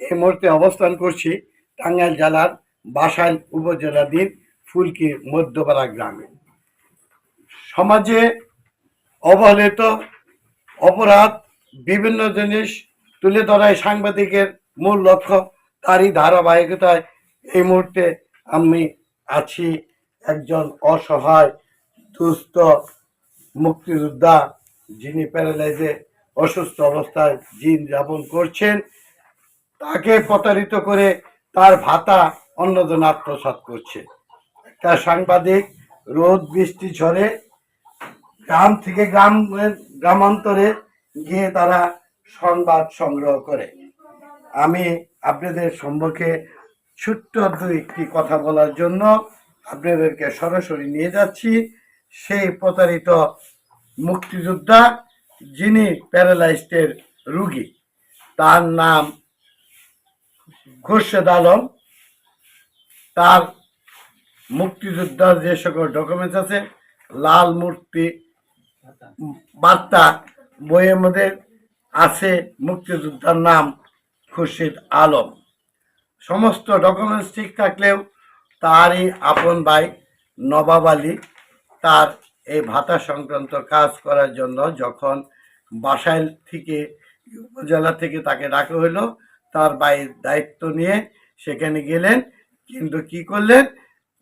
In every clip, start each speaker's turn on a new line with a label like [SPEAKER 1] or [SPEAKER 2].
[SPEAKER 1] এই মুহূর্তে অবস্থান করছি টাঙ্গাইল জেলার বাসাইল উপজেলাধীন ফুলকি মধ্যপাড়া গ্রামে। সমাজে অবহেলিত অপরাধ, বিভিন্ন জিনিস তুলে ধরায় সাংবাদিকের মূল লক্ষ্য, তারই ধারাবাহিকতায় এই মুহূর্তে আমি আছি একজন অসহায়, দুস্থ মুক্তিযোদ্ধা যিনি প্যারালাইজে অসুস্থ অবস্থায় দিন যাপন করছেন। তাকে প্রতারিত করে তার ভাতা অন্যজন আত্মসাৎ করছে। একটা সাংবাদিক রোদ বৃষ্টি ঝড়ে গ্রাম থেকে গ্রাম গ্রামান্তরে গিয়ে তারা সংবাদ সংগ্রহ করে। আমি আপনাদের সম্মুখে ছোট্ট দু একটি কথা বলার জন্য আপনাদেরকে সরাসরি নিয়ে যাচ্ছি। সেই প্রতারিত মুক্তিযোদ্ধা যিনি প্যারালাইজডের রুগী, তার নাম খুরশেদ আলম, তার মুক্তিযোদ্ধার যে সকল ডকুমেন্টস আছে, লাল মূর্তি, বার্তা, বইয়ের মধ্যে আছে মুক্তিযোদ্ধার নাম খুরশিদ আলম। সমস্ত ডকুমেন্টস ঠিক থাকলেও তারই আপন ভাই নবাব আলী তার এই ভাতা সংক্রান্ত কাজ করার জন্য যখন বাসাইল থেকে, উপজেলা থেকে তাকে ডাকা হলো তার ভাইয়ের দায়িত্ব নিয়ে সেখানে গেলেন। কিন্তু কি করলেন?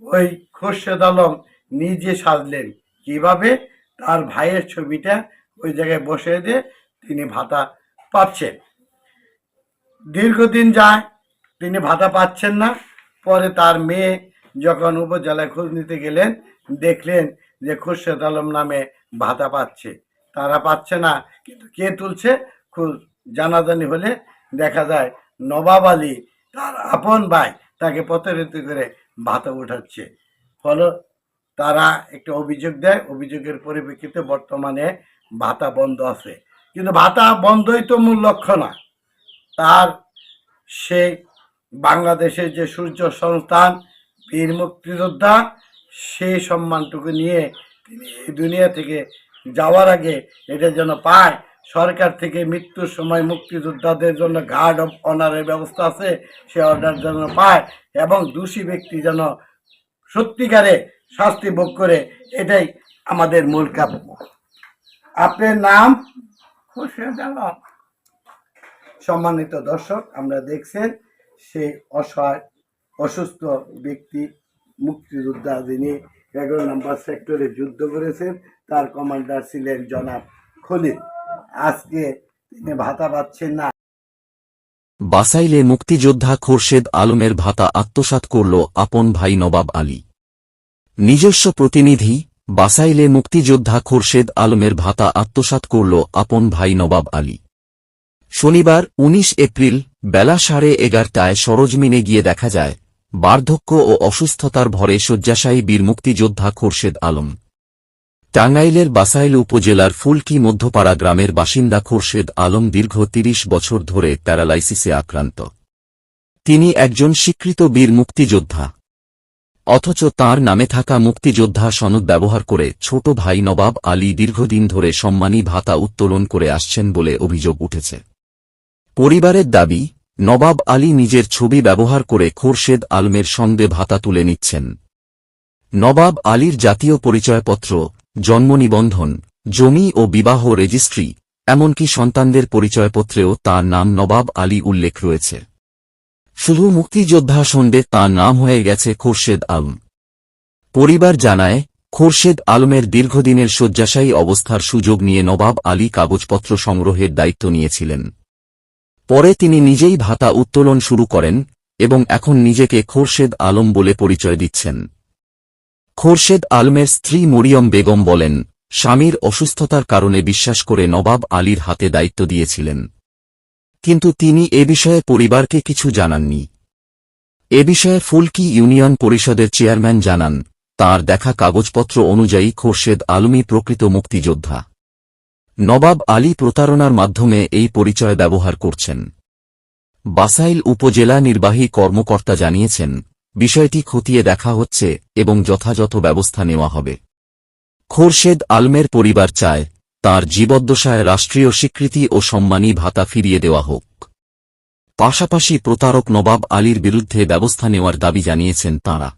[SPEAKER 1] ওই খোরশেদ আলম নিজে সাজলেন। কীভাবে? তার ভাইয়ের ছবিটা ওই জায়গায় বসে দিয়ে তিনি ভাতা পাচ্ছেন। দীর্ঘদিন যায়, তিনি ভাতা পাচ্ছেন না। পরে তার মেয়ে যখন উপজেলায় খোঁজ নিতে গেলেন, দেখলেন যে খুরশেদ আলম নামে ভাতা পাচ্ছে। তারা পাচ্ছে না, কিন্তু কে তুলছে? খুব জানাজানি হলে দেখা যায় নবাব আলী, তার আপন ভাই তাকে প্রতারিত করে ভাতা উঠাচ্ছে। ফলে তারা একটা অভিযোগ দেয়, অভিযোগের পরিপ্রেক্ষিতে বর্তমানে ভাতা বন্ধ আছে। কিন্তু ভাতা বন্ধই তো মূল লক্ষ্য না। তার সে বাংলাদেশের যে সূর্য সংস্থান বীর মুক্তিযোদ্ধা সেই সম্মানটুকু নিয়ে তিনি এই দুনিয়া থেকে যাওয়ার আগে এটা যেন পায় সরকার থেকে মৃত্যুর সময় মুক্তিযোদ্ধাদের জন্য গার্ড অফ অনারের ব্যবস্থা আছে সে অর্ডার যেন পায় এবং দোষী ব্যক্তি যেন সত্যিকারে শাস্তি ভোগ করে এটাই আমাদের মূল কাব্য আপনার নাম? খুরশেদ আলম। সম্মানিত দর্শক আমরা দেখছেন সেই অসহায় অসুস্থ ব্যক্তি মুক্তিযোদ্ধা যিনি এগারো নম্বর সেক্টরে যুদ্ধ করেছেন তার কমান্ডার ছিলেন জনাব খলিল। আজকে তিনি ভাতা পাচ্ছেন না।
[SPEAKER 2] বাসাইলে মুক্তিযোদ্ধা খোরশেদ আলমের ভাতা আত্মসাৎ করল আপন ভাই নবাব আলী। নিজস্ব প্রতিনিধি, বাসাইলে মুক্তিযোদ্ধা খোরশেদ আলমের ভাতা আত্মসাৎ করল আপন ভাই নবাব আলী। শনিবার ১৯ এপ্রিল বেলা সাড়ে এগারটায় সরজমিনে গিয়ে দেখা যায়, বার্ধক্য ও অসুস্থতার ভরে শয্যাশায়ী বীর মুক্তিযোদ্ধা খোরশেদ আলম। টাঙ্গাইলের বাসাইল উপজেলার ফুলকি মধ্যপাড়া গ্রামের বাসিন্দা খোরশেদ আলম দীর্ঘ তিরিশ বছর ধরে প্যারালাইসিসে আক্রান্ত। তিনি একজন স্বীকৃত বীর মুক্তিযোদ্ধা। অথচ তার নামে থাকা মুক্তিযোদ্ধা সনদ ব্যবহার করে ছোট ভাই নবাব আলী দীর্ঘদিন ধরে সম্মানী ভাতা উত্তোলন করে আসছেন বলে অভিযোগ উঠেছে। পরিবারের দাবি, নবাব আলী নিজের ছবি ব্যবহার করে খোরশেদ আলমের সঙ্গে ভাতা তুলে নিচ্ছেন। নবাব আলীর জাতীয় পরিচয়পত্র জন্ম নিবন্ধন, জমি ও বিবাহ রেজিস্ট্রি, এমনকি সন্তানদের পরিচয়পত্রেও তার নাম নবাব আলী উল্লেখ রয়েছে। শুধু মুক্তিযোদ্ধা সন্ডে তার নাম হয়ে গেছে খোরশেদ আলম। পরিবার জানায়, খোরশেদ আলমের দীর্ঘদিনের শয্যাশায়ী অবস্থার সুযোগ নিয়ে নবাব আলী কাগজপত্র সংগ্রহের দায়িত্ব নিয়েছিলেন। পরে তিনি নিজেই ভাতা উত্তোলন শুরু করেন এবং এখন নিজেকে খোরশেদ আলম বলে পরিচয় দিচ্ছেন। খোরশেদ আলমের স্ত্রী মরিয়ম বেগম বলেন, স্বামীর অসুস্থতার কারণে বিশ্বাস করে নবাব আলীর হাতে দায়িত্ব দিয়েছিলেন। কিন্তু তিনি এ বিষয়ে পরিবারকে কিছু জানাননি। এ বিষয়ে ফুলকি ইউনিয়ন পরিষদের চেয়ারম্যান জানান, তার দেখা কাগজপত্র অনুযায়ী খোরশেদ আলমী প্রকৃত মুক্তিযোদ্ধা। নবাব আলী প্রতারণার মাধ্যমে এই পরিচয় ব্যবহার করছেন। বাসাইল উপজেলা নির্বাহী কর্মকর্তা জানিয়েছেন বিষয়টি খতিয়ে দেখা হচ্ছে এবং যথাযথ ব্যবস্থা নেওয়া হবে। খোরশেদ আলমের পরিবার চায় তার জীবদ্দশায় রাষ্ট্রীয় স্বীকৃতি ও সম্মানী ভাতা ফিরিয়ে দেওয়া হোক। পাশাপাশি প্রতারক নবাব আলীর বিরুদ্ধে ব্যবস্থা নেওয়ার দাবি জানিয়েছেন তাঁরা।